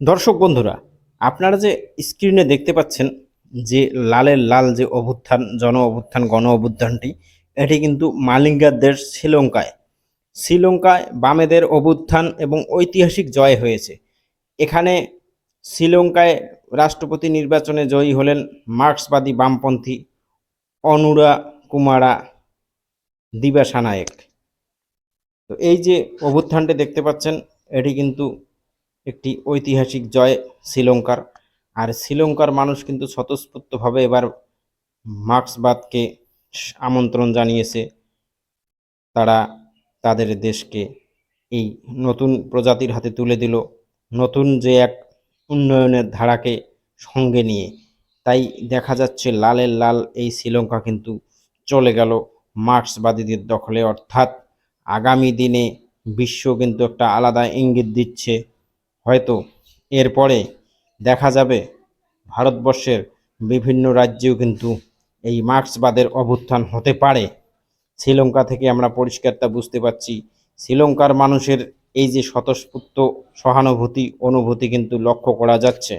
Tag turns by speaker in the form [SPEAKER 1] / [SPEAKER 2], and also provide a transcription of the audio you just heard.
[SPEAKER 1] দর্শক বন্ধুরা, আপনারা যে স্ক্রিনে দেখতে পাচ্ছেন যে লালের লাল যে অভ্যুত্থান, জন অভ্যুত্থান, গণ অভ্যুত্থানটি, এটি কিন্তু মালিঙ্গার দেশ শ্রীলঙ্কায়। শ্রীলঙ্কায় বামেদের অভ্যুত্থান এবং ঐতিহাসিক জয় হয়েছে। এখানে শ্রীলঙ্কায় রাষ্ট্রপতি নির্বাচনে জয়ী হলেন মার্ক্সবাদী বামপন্থী অনুরা কুমারা দিবাসানায়েক। তো এই যে অভ্যুত্থানটি দেখতে পাচ্ছেন, এটি কিন্তু একটি ঐতিহাসিক জয় শ্রীলঙ্কার। আর শ্রীলঙ্কার মানুষ কিন্তু স্বতঃস্ফূর্তভাবে এবার মার্ক্সবাদকে আমন্ত্রণ জানিয়েছে। তারা তাদের দেশকে এই নতুন প্রজাতির হাতে তুলে দিল, নতুন যে এক উন্নয়নের ধারাকে সঙ্গে নিয়ে। তাই দেখা যাচ্ছে লালের লাল এই শ্রীলঙ্কা কিন্তু চলে গেল মার্ক্সবাদীদের দখলে। অর্থাৎ আগামী দিনে বিশ্ব কিন্তু একটা আলাদা ইঙ্গিত দিচ্ছে হয়তো এরপরে দেখা যাবে ভারতবর্ষের বিভিন্ন রাজ্যেও কিন্তু এই মার্ক্সবাদের অভ্যুত্থান হতে পারে। শ্রীলঙ্কা থেকে আমরা পরিষ্কারটা বুঝতে পারছি। শ্রীলঙ্কার মানুষের এই যে স্বতঃস্ফূর্ত সহানুভূতি, অনুভূতি কিন্তু লক্ষ্য করা যাচ্ছে।